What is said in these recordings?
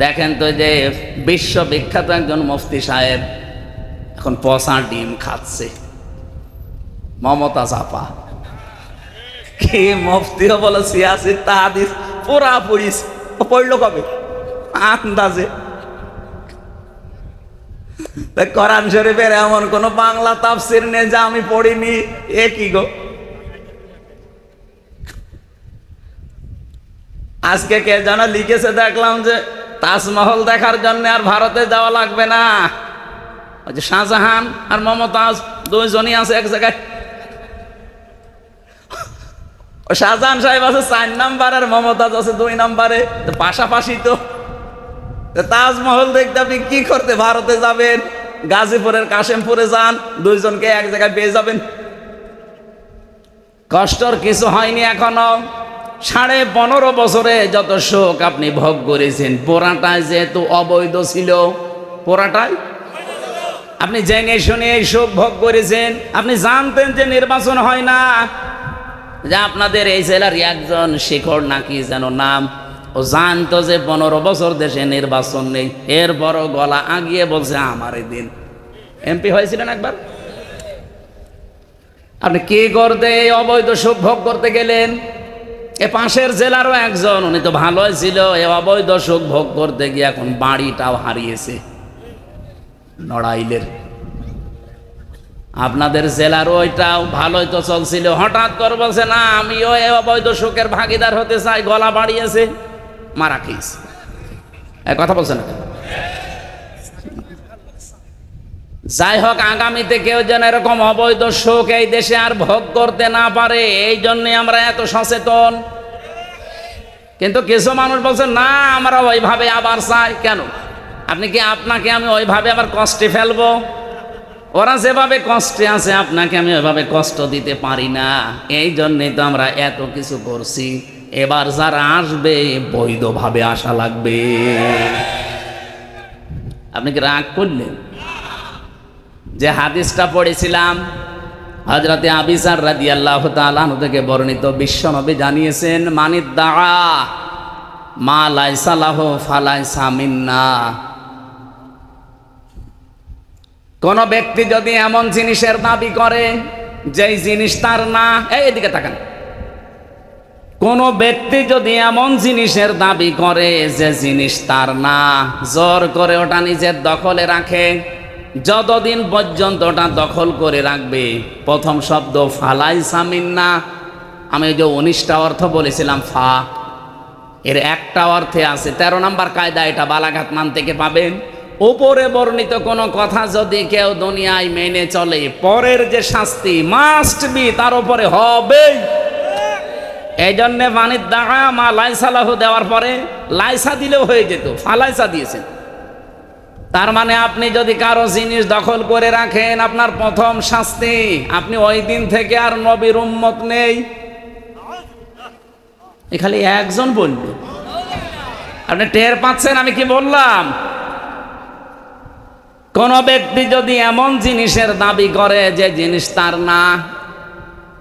দেখেন তো যে বিশ্ববিখ্যাত একজন মুফতি সাহেব এখন পচা ডিম খাচ্ছে। মমতা চাপা। কি মুফতিও বলো সিয়াসি তাহাদিস পুরা পড়িস পড়ল কবে? আন্দাজে। কোরআন শরীফের এমন কোন বাংলা তাফসির নেই যা আমি পড়িনি। এ কি গো? আজকে কে যেন লিখেছে, দেখলাম যে তাজমহল দেখার জন্য আর ভারতে যাওয়া লাগবে না। ওই যে শাহজাহান আর মমতাজ দুইজনই আছে এক জায়গায়। ও শাহজাহান সাহেব আছে চার নাম্বার আর মমতাজ আছে দুই নাম্বারে। পাশাপাশি তো তাজমহল দেখতে আপনি কি করতে ভারতে যাবেন? গাজীপুরের কাশেমপুরে যান, দুইজনকে এক জায়গায় পেয়ে যাবেন। কষ্টর কিছু হয়নি এখনও। সাড়ে পনেরো বছরে যত শোক আপনি ভোগ করেছেন, পোড়াটায় যেহেতু অবৈধ ছিল, পোড়াটায়? আপনি জেনে শুনে এই শোক ভোগ করেছেন, আপনি জানতেন যে নির্বাচন হয় না। যে আপনাদের এই জেলার একজন শিখর নাকি যেন নাম, ও জানতো যে পনেরো বছর দেশে নির্বাচন নেই, এরপরও গলা আগিয়ে বলছে, আমার দিন। এমপি হয়েছিলেন একবার? আপনি কি করতে এই অবৈধ সুখ ভোগ করতে গেলেন? এ পাশের জেলারও একজন, উনি তো ভালোই ছিল, এ অবৈধ সুখ ভোগ করতে গিয়ে এখন বাড়িটাও হারিয়েছে। নড়াইলের। আপনাদের জেলার ওইটাও ভালোই তো চলছিল। হঠাৎ করে বলছে, না, আমিও এ অবৈধ সুখের ভাগিদার হতে চাই, গলা বাড়িয়েছে। মারা খেয়েছে। কথা বলছে না কেন? যাই হোক আগামীতে কেউ যেন এরকম অবৈধ শোক এই দেশে আর ভোগ করতে না পারে, এই জন্যে আমরা এত সচেতন। কিন্তু কিছু মানুষ বলছে, না, আমরা ওইভাবে আবার চাই। কেন? আপনি কি আপনাকে আমি ওইভাবে আবার কষ্টে ফেলব? ওরা যেভাবে কষ্টে আছে, আপনাকে আমি ওইভাবে কষ্ট দিতে পারি না। এই জন্যে তো আমরা এত কিছু করছি। এবার যারা আসবে, বৈধভাবে আসা লাগবে। আপনি কি রাগ করলেন? যে হাদিসটা পড়েছিলাম হজরতে আবিসার রাদি আল্লাহ তালু থেকে বর্ণিত বিশ্বনবী জানিয়েছেন মানিদ দাঁড়া মা লাইসালাহ ফালাইসা মিন্না। কোন ব্যক্তি যদি এমন জিনিসের দাবি করে, যেই জিনিস তার না, এই এদিকে তাকান। কোন ব্যক্তি যদি এমন জিনিসের দাবি করে, যে জিনিস তার না, জোর করে ওটা নিজের দখলে রাখে যতদিন পর্যন্ত ওটা দখল করে রাখবে, প্রথম শব্দ ফালাই সামিন না? আমি যে উনিশটা অর্থ বলেছিলাম, ফা। এর একটা অর্থে আছে, তেরো নাম্বার কায়দা এটা, বালাঘাত মান থেকে পাবেন। উপরে বর্ণিত কোনো কথা যদি কেউ দুনিয়ায় মেনে চলে, পরের যে শাস্তি মাস্ট বি তার উপরে হবেই এই জন্যে পানির দাগা মা লাইসালাহ দেওয়ার পরে লাইসা দিলেও হয়ে যেত ফালাইসা দিয়েছেন। তার মানে আপনি যদি কারও জিনিস দখল করে রাখেন, আপনার প্রথম শাস্তি, আপনি ওই দিন থেকে আর নবীর উম্মত নেই। এ খালি একজন বলল। আপনি টের পাচ্ছেন আমি কি বললাম? কোন ব্যক্তি যদি এমন জিনিসের দাবি করে যে জিনিস তার না,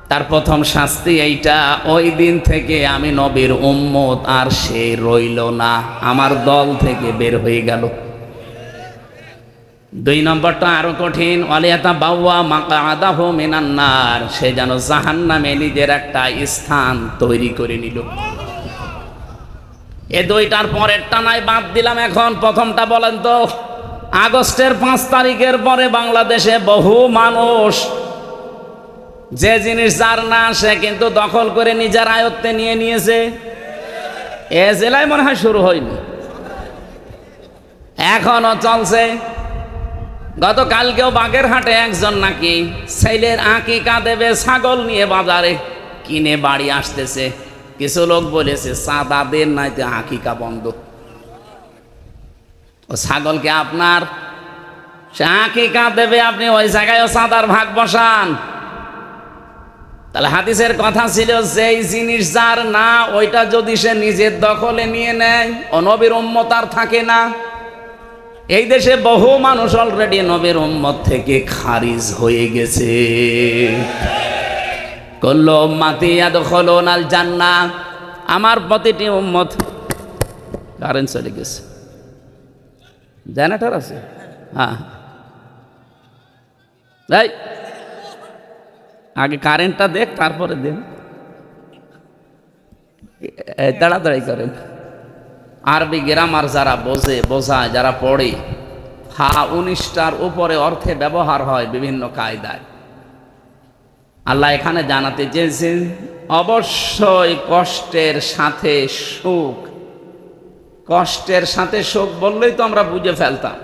তার প্রথম শাস্তি এইটা, ওই দিন থেকে আমি নবীর উম্মত আর সে রইল না। আমার দল থেকে বের হয়ে গেল। দুই নম্বরটা আরও কঠিন অলিয়াতা বাউয়া মাকা আদাহ মেনান্নার, সে যেন জাহান্নামে নিজের একটা স্থান তৈরি করে নিল। এ দুইটার পরেরটা নাই, বাদ দিলাম এখন। প্রথমটা বলেন তো, আগস্টের পাঁচ তারিখের পরে বাংলাদেশে বহু মানুষ যে জিনিস যার না সে কিন্তু দখল করে নিজের আয়ত্তে নিয়ে নিয়েছে। এ জেলায় মনে হয় শুরু হয়নি। এখনও চলছে। গতকালকেও বাগেরহাটে একজন নাকি ছেলের আঁকিকা দেবে ছাগল নিয়ে বাজারে কিনে বাড়ি আসতেছে। কিছু লোক বলেছে, সাদা দেন নাইতে আঁকিকা বন্ধ। ও ছাগলকে আপনার? সে আঁকিকা দেবে, আপনি ওই জায়গায় সাদার ভাগ বসান। তাহলে হাদিসের কথা ছিল যেই জিনিস যার না, ওইটা যদি সে নিজের দখলে নিয়ে নেয়, ও নবীর উম্মত থাকে না। এই দেশে বহু মানুষ অলরেডি নবীর উম্মত থেকে খারিজ হয়ে গেছে। করল মাতিয়া দখল নাল জান্না। আমার প্রতিটি উম্মত কারেন্ট চলে গেছে। জেনারেটর আছে? হ্যাঁ। এই, আগে কারেন্টটা দেখ, তারপরে দেন তাড়াতাড়ি করেন। আরবি গ্রামার যারা বোঝে, বোঝায়, যারা পড়ে, হা উনিশটার উপরে অর্থে ব্যবহার হয় বিভিন্ন কায়দায়। আল্লাহ এখানে জানাতে চেয়েছেন, অবশ্যই কষ্টের সাথে সুখ। কষ্টের সাথে সুখ বললেই তো আমরা বুঝে ফেলতাম।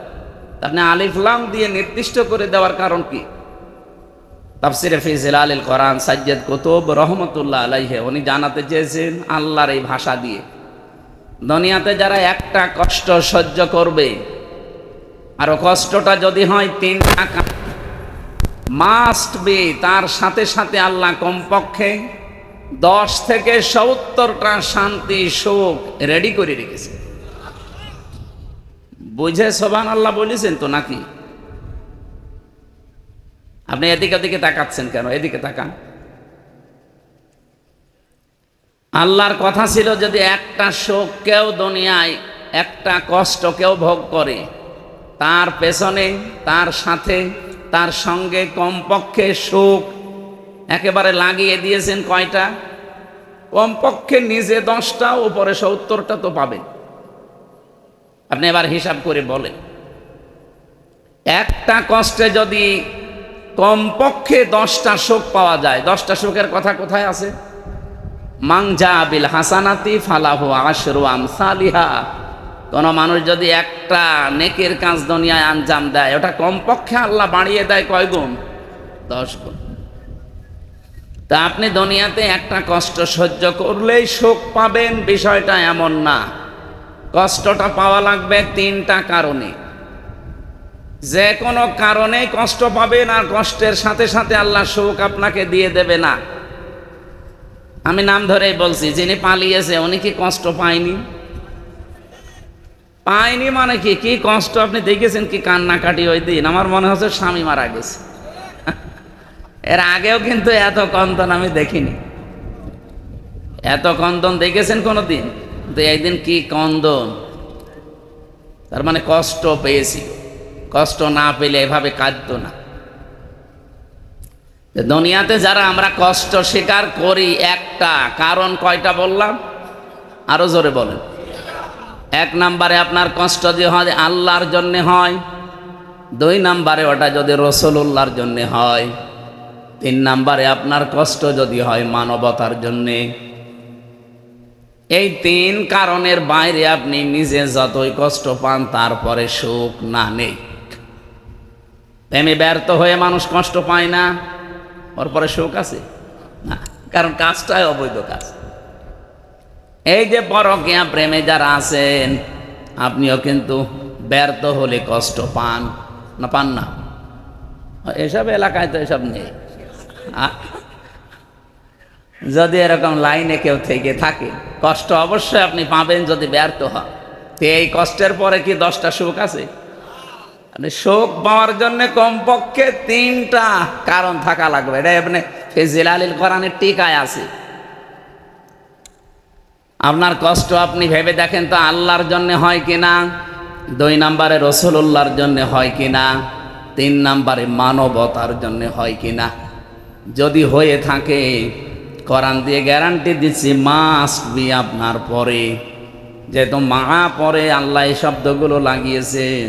আপনি আলিফলাম দিয়ে নির্দিষ্ট করে দেওয়ার কারণ কি? তাফসিরে ফিজিল আলিল কোরআন সাজ্জেদ কুতুব রহমতুল্লাহ আলাইহে, উনি জানাতে চেয়েছেন, আল্লাহর এই ভাষা দিয়ে। দুনিয়াতে যারা একটা কষ্ট সহ্য করবে, আর কষ্টটা যদি হয় তিন টাকা মাস্ট বি তার সাথে সাথে আল্লাহ কমপক্ষে দশ থেকে সত্তরটা শান্তি, সুখ রেডি করে রেখেছে। বুঝে সোবান আল্লাহ বলেছেন তো নাকি? আপনি এদিকে ওদিকে তাকাচ্ছেন কেন? এদিকে তাকান। আল্লাহর কথা ছিল যদি একটা শোক কেউ দুনিয়ায়, একটা কষ্ট কেউ ভোগ করে, তার পেছনে, তার সাথে, তার সঙ্গে, কমপক্ষে সুখ একেবারে লাগিয়ে দিয়েছেন কয়টা? কমপক্ষে নিজে দশটা, উপরে সত্তরটা তো পাবেন আপনি এবার হিসাব করে বলেন। একটা কষ্টে যদি কমপক্ষে দশটা শোক পাওয়া যায়, দশটা শোকের কথা কোথায় আছে? মাংজা হাসানাতি ফালাহু আশরু আমসালিহা। কোন মানুষ যদি একটা নেকের কাজ দুনিয়ায় আঞ্জাম দেয়, ওটা কমপক্ষে আল্লাহ বাড়িয়ে দেয় কয় গুণ? দশ গুণ। তা আপনি দুনিয়াতে একটা কষ্ট সহ্য করলেই সুখ পাবেন, বিষয়টা এমন না। কষ্টটা পাওয়া লাগবে তিনটা কারণে। যে কোনো কারণে কষ্ট পাবেন আর কষ্টের সাথে সাথে আল্লাহ সুখ আপনাকে দিয়ে দেবে না। আমি নাম ধরেই বলছি, যিনি পালিয়েছে উনি কি কষ্ট পায়নি? পায়নি মানে কি? কি কষ্ট? আপনি দেখেছেন কি কান্নাকাটি ওই দিন? আমার মনে হচ্ছে স্বামী মারা গেছে। এর আগেও কিন্তু এত কন্দন আমি দেখিনি। এত কন্দন দেখেছেন কোনো দিন তো এই দিন কি কন্দন? তার মানে কষ্ট পেয়েছি। কষ্ট না পেলে এভাবে কাঁদতো না। দুনিয়াতে যারা আমরা কষ্ট স্বীকার করি একটা, কারণ কয়টা বললাম? আরও জোরে বলেন। এক নাম্বারে আপনার কষ্ট যদি হয় আল্লাহর জন্যে হয়, দুই নাম্বারে ওটা যদি রসুল্লাহর জন্যে হয়, তিন নাম্বারে আপনার কষ্ট যদি হয় মানবতার জন্যে। এই তিন কারণের বাইরে আপনি নিজে যতই কষ্ট পান, তারপরে সুখ না নেই। প্রেমে ব্যর্থ হয়ে মানুষ কষ্ট পায় না। ওর পরে সুখ আছে? না, কারণ কাজটাই অবৈধ কাজ। এই যে পরকিয়া প্রেমে যারা আছেন, আপনিও কিন্তু ব্যর্থ হলে কষ্ট পান। না পান না? এসব এলাকায় তো এসব নেই। যদি এরকম লাইনে কেউ থেকে থাকে, কষ্ট অবশ্যই আপনি পাবেন যদি ব্যর্থ হন। তো এই কষ্টের পরে কি দশটা সুখ আছে? আপনি শোক পাওয়ার জন্য কমপক্ষে তিনটা কারণ থাকা লাগবে। এটা আপনি ফেজিল আলীল কোরআনের টিকায় আছে। আপনার কষ্ট আপনি ভেবে দেখেন তো আল্লাহর জন্য হয় কিনা দুই নাম্বারে রসুল্লাহর জন্য হয় কিনা তিন নাম্বারে মানবতার জন্য হয় কিনা যদি হয়ে থাকে, কোরআন দিয়ে গ্যারান্টি দিচ্ছি মাস্ট বি আপনার পরে। যেহেতু মা পরে আল্লাহ এই শব্দগুলো লাগিয়েছেন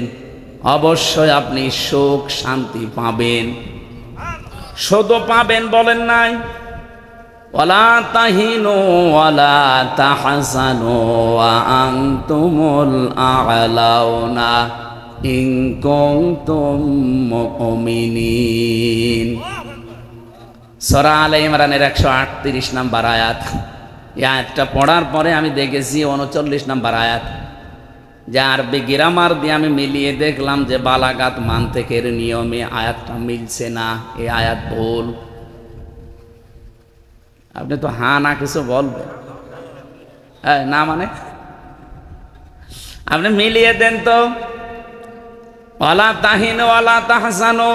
অবশ্যই আপনি সুখ শান্তি পাবেন। শুধু পাবেন বলেন নাই। ওয়ালা তাহিনু ওয়ালা তাহসানু আনতুমুল আ'লাউনা ইন কুনতুম মুমিনিন। সূরা আলে ইমরানের 138 নাম্বার আয়াত। এই আয়াতটা পড়ার পরে আমি দেখেছি 39 নাম্বার আয়াত। যে আরবি গ্রামার দিয়ে আমি মিলিয়ে দেখলাম যে বালাগাত মান্তেকের নিয়মে আয়াতটা মিলছে না, এ আয়াত ভুল। আপনি তো হা না কিছু বলবেন। না মানে? আপনি মিলিয়ে দেন তো। তাহিন ওয়ালা তাহসানো।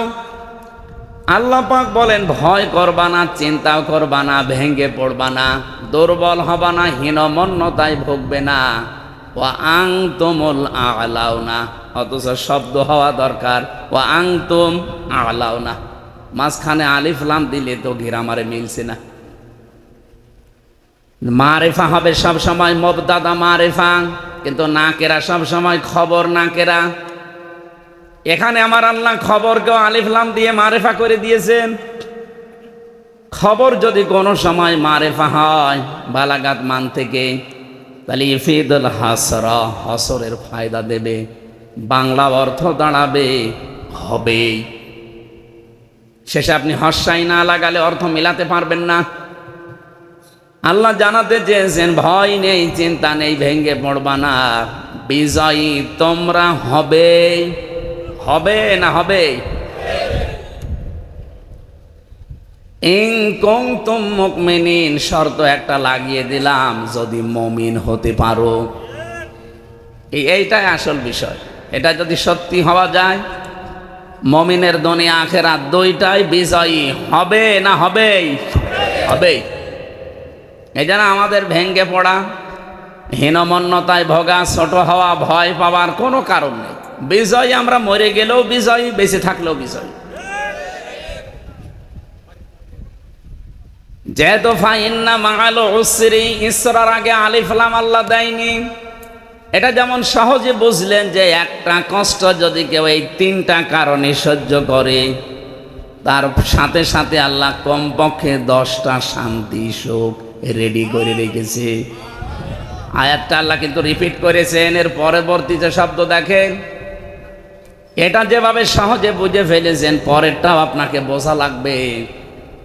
আল্লাহ পাক বলেন, ভয় করবা না চিন্তা করবা না ভেঙ্গে পড়বা না, দুর্বল হবা না, হীনমন্যতায় ভুগবে না। ও আং তোমল আলাও না অথচ শব্দ হওয়া দরকার। ও আং তোম আলাও না মাঝখানে আলিফ লাম দিলে তো ঘিরামারে মিলছে না। মারেফা হবে সব সময় মবদাদা মারেফা, কিন্তু নাকেরা সব সময় খবর নাকেরা। এখানে আমার আল্লাহ খবরকেও আলিফলাম দিয়ে মারেফা করে দিয়েছেন। খবর যদি কোনো সময় মারেফা হয়, বালাগাত মান থেকে তাহলে ইফিদুল হাসর, হসরের ফায়দা দেবে, বাংলা অর্থ দাঁড়াবে, হবেই। শেষে আপনি হর্ষাই না লাগালে অর্থ মিলাতে পারবেন না। আল্লাহ জানাতে চেয়েছেন, ভয় নেই, চিন্তা নেই ভেঙ্গে পড়বা না। বিজয়ী তোমরা হবে হবে না হবে ইং কং তুম মুকমিনিন শর্ত একটা লাগিয়ে দিলাম, যদি মমিন হতে পারো। এইটাই আসল বিষয়। এটা যদি সত্যি হওয়া যায়, মমিনের দুনিয়া আখেরা দুইটাই বিজয়ী হবে না হবেই? হবেই। এই জন্য আমাদের ভেঙ্গে পড়া, হীনমন্যতায় ভোগা, ছোট হওয়া, ভয় পাওয়ার কোনো কারণ নেই। বিজয় আমরা মরে গেলেও বিজয়ী, বেঁচে থাকলেও বিজয়ী। যেহেতু ফাইন্না মাগালো উসরি, ইসরার আগে আলিফলাম আল্লাহ দেয়নি। এটা যেমন সহজে বুঝলেন যে একটা কষ্ট যদি কেউ এই তিনটা কারণে সহ্য করে, তার সাথে সাথে আল্লাহ কমপক্ষে দশটা শান্তি, সুখ রেডি করে রেখেছে। আয়াতটা আল্লাহ কিন্তু রিপিট করেছেন, এর পরবর্তী যে শব্দ দেখেন, এটা যেভাবে সহজে বুঝে ফেলেছেন, পরেরটাও আপনাকে বোঝা লাগবে।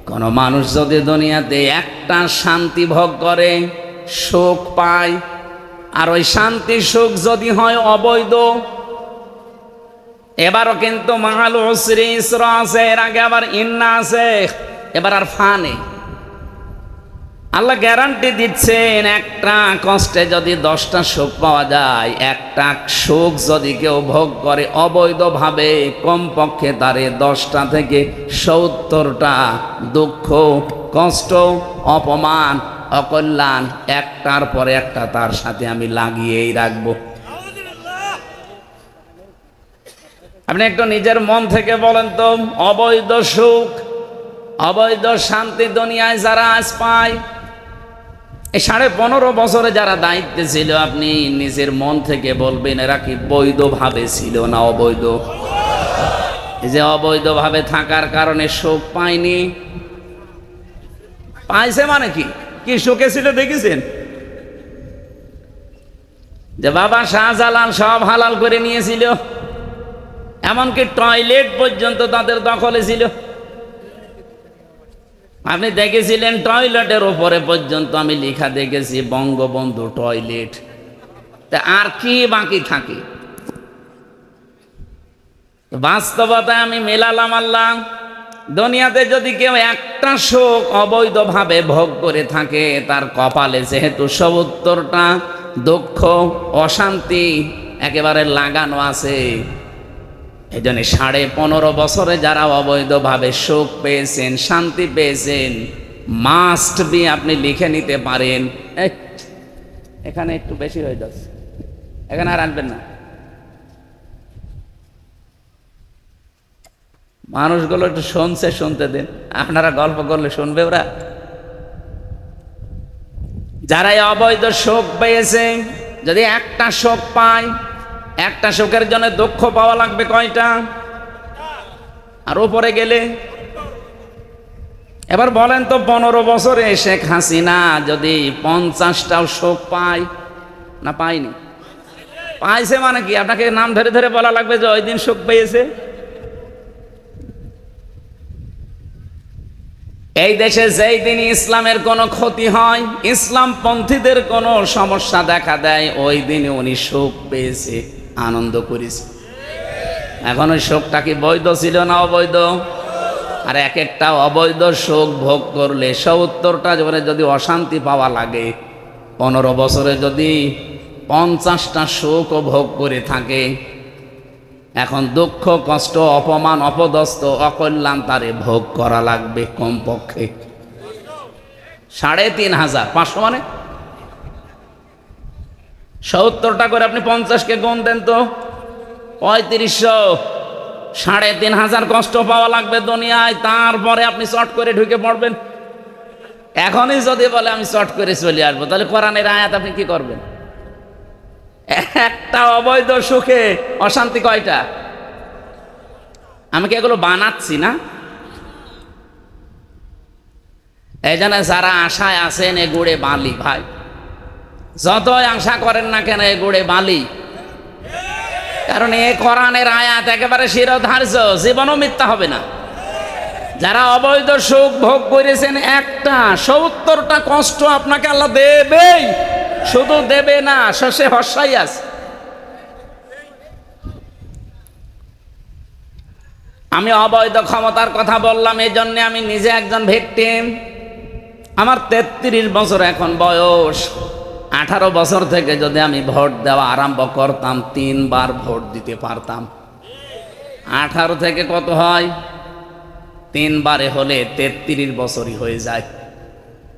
কোনো মানুষ যদি দুনিয়াতে একটা শান্তি ভোগ করে, সুখ পায়, আর ওই শান্তি সুখ যদি হয় অবৈধ, এবারও কিন্তু মাহালু শ্রী আছে, এর আগে আবার ইন্না আছে, এবার আর ফা নেই আল্লাহ গ্যারান্টি দিচ্ছেন, একটা কষ্টে যদি দশটা সুখ পাওয়া যায়, একটা সুখ যদি কেউ ভোগ করে অবৈধভাবে, কমপক্ষে তারে দশটা থেকে সত্তরটা দুঃখ, কষ্ট, অপমান, অকল্যাণ, একটার পরে একটা তার সাথে আমি লাগিয়েই রাখব। আপনি একটু নিজের মন থেকে বলেন তো, অবৈধ সুখ, অবৈধ শান্তি দুনিয়ায় যারা আজ পায় এই সাড়ে পনেরো বছরে যারা দায়িত্বে ছিল, আপনি নিজের মন থেকে বলবেন, এরা কি বৈধভাবে ছিল না অবৈধ? যে অবৈধভাবে থাকার কারণে শোক পায়নি। পাইছে মানে কি? কি শোকে ছিল দেখেছেন? যে বাবা শাহজালাল সব হালাল করে নিয়েছিল, এমনকি টয়লেট পর্যন্ত তাদের দখলে ছিল। আপনি দেখেছিলেন টয়লেটের ওপরে পর্যন্ত আমি লেখা দেখেছি, বঙ্গবন্ধু টয়লেট। তা আর কি বাকি থাকে? বাস্তবতায় আমি মেলালাম আল্লাহ। দুনিয়াতে যদি কেউ একটা শোক অবৈধভাবে ভোগ করে থাকে, তার কপালে যেহেতু সব উত্তরটা দুঃখ, অশান্তি একেবারে লাগানো আছে এই জন্য সাড়ে পনেরো বছরে যারা অবৈধভাবে সুখ পেয়েছেন, শান্তি পেয়েছেন মাস্ট বি আপনি লিখে নিতে পারেন। এখানে একটু বেশি হয়ে যাচ্ছে। এখানে আর আনবেন না। মানুষগুলো একটু শুনছে, শুনতে দিন। আপনারা গল্প করলে শুনবে ওরা। যারাই অবৈধ শোক পেয়েছে, যদি একটা শোক পায় একটা শোকের জন্য দুঃখ পাওয়া লাগবে কয়টা? আর ওপরে গেলে? এবার বলেন তো পনেরো বছরে শেখ হাসিনা যদি পঞ্চাশটাও শোক পায়, না পায়নি? পাইছে মানে কি? আপনাকে নাম ধরে ধরে বলা লাগবে যে ওই দিন শোক পেয়েছে? এই দেশে যেই দিন ইসলামের কোনো ক্ষতি হয় ইসলাম পন্থীদের কোনো সমস্যা দেখা দেয়, ওই দিনে উনি শোক পেয়েছে। আনন্দ করেছি এখন ওই শোকটা কি বৈধ ছিল না অবৈধ? আর এক একটা অবৈধ শোক ভোগ করলে সত্তরটা জীবনে যদি অশান্তি পাওয়া লাগে, পনেরো বছরে যদি পঞ্চাশটা শোকও ভোগ করে থাকে, এখন দুঃখ, কষ্ট, অপমান, অপদস্থ, অকল্যাণ তারে ভোগ করা লাগবে কমপক্ষে। সাড়ে তিন হাজার, পাঁচশো মানে? সত্তরটা করে আপনি পঞ্চাশকে গুণ দেন তো। পঁয়ত্রিশশো, সাড়ে তিন হাজার কষ্ট পাওয়া লাগবে দুনিয়ায়, তারপরে আপনি শর্ট করে ঢুকে পড়বেন। এখনই যদি বলে আমি শর্ট করে চলে আসব, তাহলে কোরআনের আয়াত আপনি কি করবেন? একটা অবৈধ সুখে অশান্তি কয়টা? আমি কি এগুলো বানাচ্ছি না? এই জন্য যারা আশায় আছেন এ গুড়ে বালি, ভাই। যতই আশা করেন না কেন, এ গুড়ে বালি। কারণ এ কোরআনের আয়াত একেবারে শিরোধার্য, জীবনও মিথ্যা হবে না। যারা অবৈধ সুখ ভোগ করেছেন, একটা, সত্তরটা কষ্ট আপনাকে আল্লাহ দেবেই। শুধু দেবে না, শশে হর্ষাই আছে। আমি অবৈধ ক্ষমতার কথা বললাম, এই জন্যে আমি নিজে একজন ভিকটিম। আমার তেত্রিশ বছর এখন বয়স। আঠারো বছর থেকে যদি আমি ভোট দেওয়া আরম্ভ করতাম, তিনবার ভোট দিতে পারতাম। আঠারো থেকে কত হয়? তিনবারে হলে তেত্রিশ বছরই হয়ে যায়।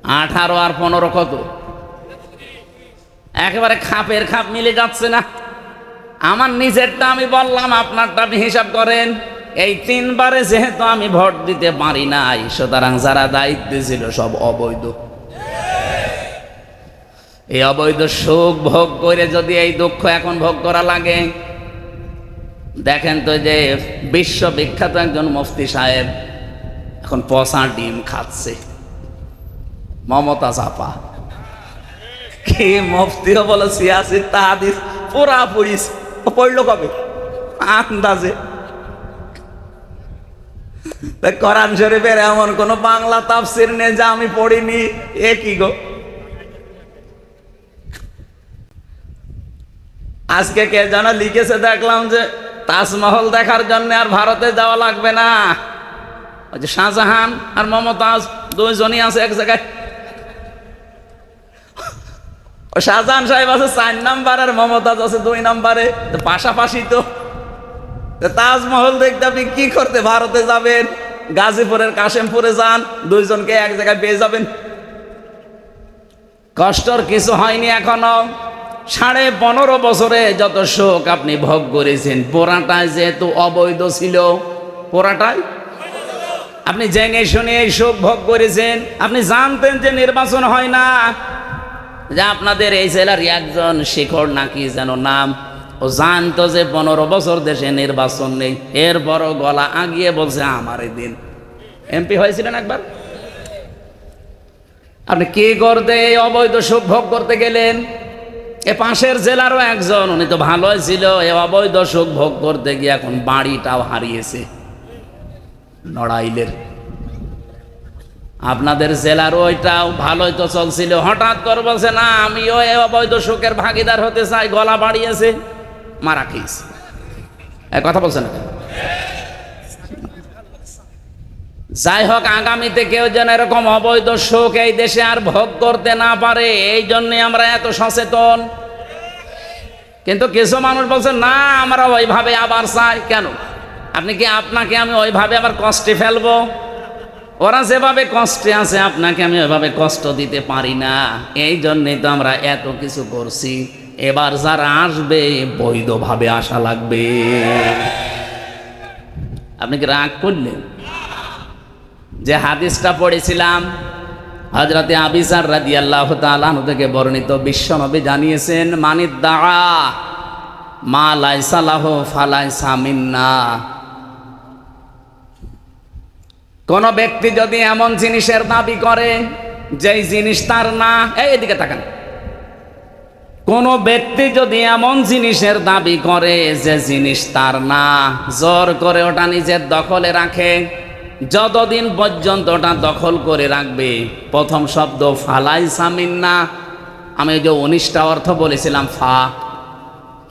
আঠারো আর পনেরো কত? একেবারে খাপের খাপ মিলে যাচ্ছে না। আমার নিজেরটা আমি বললাম, আপনারটা আপনি হিসাব করেন। এই তিনবারে যেহেতু আমি ভোট দিতে পারি নাই, সুতরাং যারা দায়িত্বে ছিল সব অবৈধ। এই অবৈধ সুখ ভোগ করে যদি এই দুঃখ এখন ভোগ করা লাগে। দেখেন তো যে বিশ্ববিখ্যাত একজন মুফতি সাহেব এখন পচা ডিম খাচ্ছে। মমতা চাপা। কি মুফতিও বলে সিয়াসি তাহাদিস পুরা পড়িস পড়ল কবে? আন্দাজে। কোরআন শরীফের এমন কোন বাংলা তাফসির নেই যা আমি পড়িনি। এ কি গো? আজকে কে যেন লিখেছে দেখলাম যে তাজমহল দেখার জন্য আর ভারতে যাওয়া লাগবে না। ওই যে শাহজাহান আর মমতাজ দুইজনই আছে এক জায়গায়। ও শাহজাহান সাহেব আছে চার নাম্বার আর মমতাজ আছে দুই নাম্বারে। পাশাপাশি তো তাজমহল দেখতে আপনি কি করতে ভারতে যাবেন? গাজীপুরের কাশেমপুরে যান, দুইজনকে এক জায়গায় পেয়ে যাবেন। কষ্টর কিছু হয়নি এখনও। সাড়ে পনেরো বছরে যত শোক আপনি ভোগ করেছেন, পোড়াটায় যেহেতু অবৈধ ছিল, পোড়াটায়? আপনি জেনে শুনে এই শোক ভোগ করেছেন, আপনি জানতেন যে নির্বাচন হয় না। যে আপনাদের এই জেলার একজন শিখর নাকি যেন নাম, ও জানতো যে পনেরো বছর দেশে নির্বাচন নেই, এরপরও গলা আগিয়ে বলছে, আমার দিন। এমপি হয়েছিলেন একবার? আপনি কি করতে এই অবৈধ সুখ ভোগ করতে গেলেন? এ পাশের জেলারও একজন, উনি তো ভালোই ছিল, এ অবৈধ সুখ ভোগ করতে গিয়ে এখন বাড়িটাও হারিয়েছে। নড়াইলের। আপনাদের জেলার ওইটাও ভালোই তো চলছিল। হঠাৎ করে বলছে, না, আমিও এ অবৈধ সুখের ভাগিদার হতে চাই, গলা বাড়িয়েছে। মারা খেয়েছে। কথা বলছে না কেন? যাই হোক আগামীতে কেউ যেন এরকম অবৈধ সুখ এই দেশে আর ভোগ করতে না পারে, এই জন্যে আমরা এত সচেতন। কিন্তু কিছু মানুষ বলছে, না, আমরা ওইভাবে আবার চাই কেন? আপনি কি আপনাকে আমি ওইভাবে আবার কষ্টে ফেলব? ওরা যেভাবে কষ্টে আছে, আপনাকে আমি ওইভাবে কষ্ট দিতে পারি না। এই জন্যই তো আমরা এত কিছু করছি। এবার যারা আসবে, বৈধভাবে আসা লাগবে। আপনি কি রাগ করলেন? যে হাদিসটা পড়েছিলাম হজরতে আবিসার রাদি আল্লাহ তালু থেকে বর্ণিত বিশ্বনবী জানিয়েছেন মানিদ দাঁড়া মা লাইসালাহ ফালাই সামিন্না কোন ব্যক্তি যদি এমন জিনিসের দাবি করে, যেই জিনিস তার না, এই এদিকে তাকান। কোন ব্যক্তি যদি এমন জিনিসের দাবি করে, যে জিনিস তার না, জোর করে ওটা নিজের দখলে রাখে যতদিন পর্যন্ত ওটা দখল করে রাখবে, প্রথম শব্দ ফালাই সামিন না আমি যে উনিশটা অর্থ বলেছিলাম, ফা।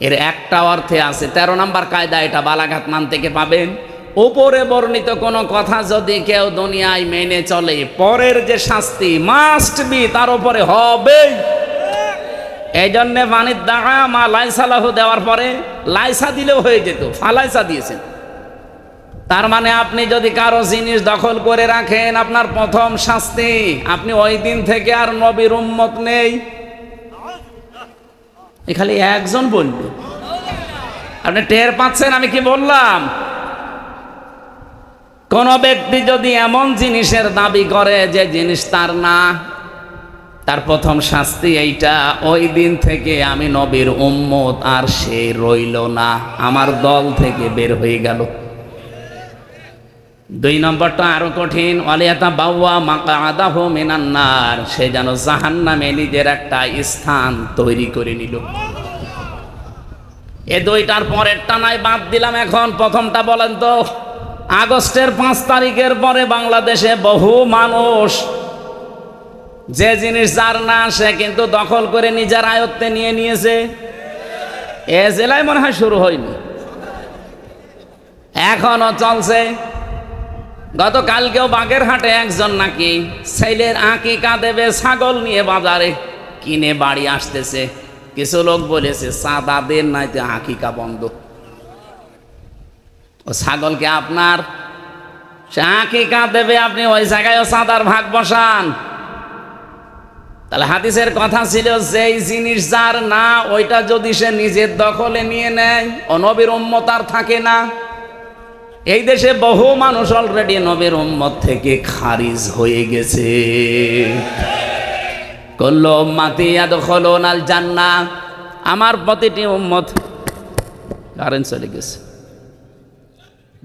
এর একটা অর্থে আছে, তেরো নম্বর কায়দা এটা বালাঘাট মান থেকে পাবেন উপরে বর্ণিত কোনো কথা যদি কেউ দুনিয়ায় মেনে চলে, পরের যে শাস্তি মাস্ট বি তার উপরে হবেই এই জন্যে দাঁড়া মা দেওয়ার পরে লাইসা দিলেও হয়ে যেত, ফালাইসা দিয়েছেন। তার মানে আপনি যদি কারও জিনিস দখল করে রাখেন, আপনার প্রথম শাস্তি, আপনি ওই দিন থেকে আর নবীর উম্মত নেই। খালি একজন বলল আপনি টের পাচ্ছেন, আমি কি বললাম? কোন ব্যক্তি যদি এমন জিনিসের দাবি করে যে জিনিস তার না, তার প্রথম শাস্তি এইটা, ওই দিন থেকে আমি নবীর উম্মত আর সে রইল না। আমার দল থেকে বের হয়ে গেল। দুই নম্বরটা আরও কঠিন অলিয়াতা বাউয়া মাকা আদাহ মিনান্নার সে যেন জাহান্নামে নিজের একটা স্থান তৈরি করে নিল। এ দুইটার পরেরটা নাই বাদ দিলাম এখন, প্রথমটা বলেন তো, আগস্টের পাঁচ তারিখের পরে বাংলাদেশে বহু মানুষ যে জিনিস যার না সে কিন্তু দখল করে নিজের আয়ত্তে নিয়ে নিয়েছে। এ জেলায় মনে হয় শুরু হয়নি। এখনও চলছে। গতকালকেও বাগেরহাটে একজন নাকি ছেলের আঁকিকা দেবে ছাগল নিয়ে বাজারে কিনে বাড়ি আসতেছে। কিছু লোক বলেছে, সাদা দেন নাইতে আঁকিকা বন্ধ। ও ছাগলকে আপনার? সে আঁকিকা দেবে আপনি ওই জায়গায় সাদার ভাগ বসান। তাহলে হাদিসের কথা ছিল যেই জিনিস যার না, ওইটা যদি সে নিজের দখলে নিয়ে নেয় অনবির নবীর উম্মত আর থাকে না। এই দেশে বহু মানুষ অলরেডি নবীর উম্মত থেকে খারিজ হয়ে গেছে। কল্লো মাতি আদখলন আল জান্না আমার প্রতিটি উম্মত কারেন্ট চলে গেছে।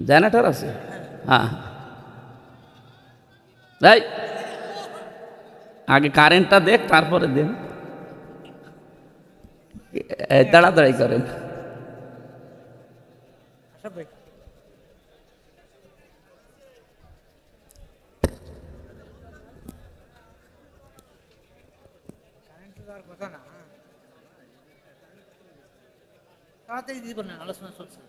জেনারেটর আছে? হ্যাঁ। তাই আগে কারেন্টটা দেখ, তারপরে দেন। তাড়াতাড়ি করেন। তাড়াতাড়ি দিব না আলোচনা চলছে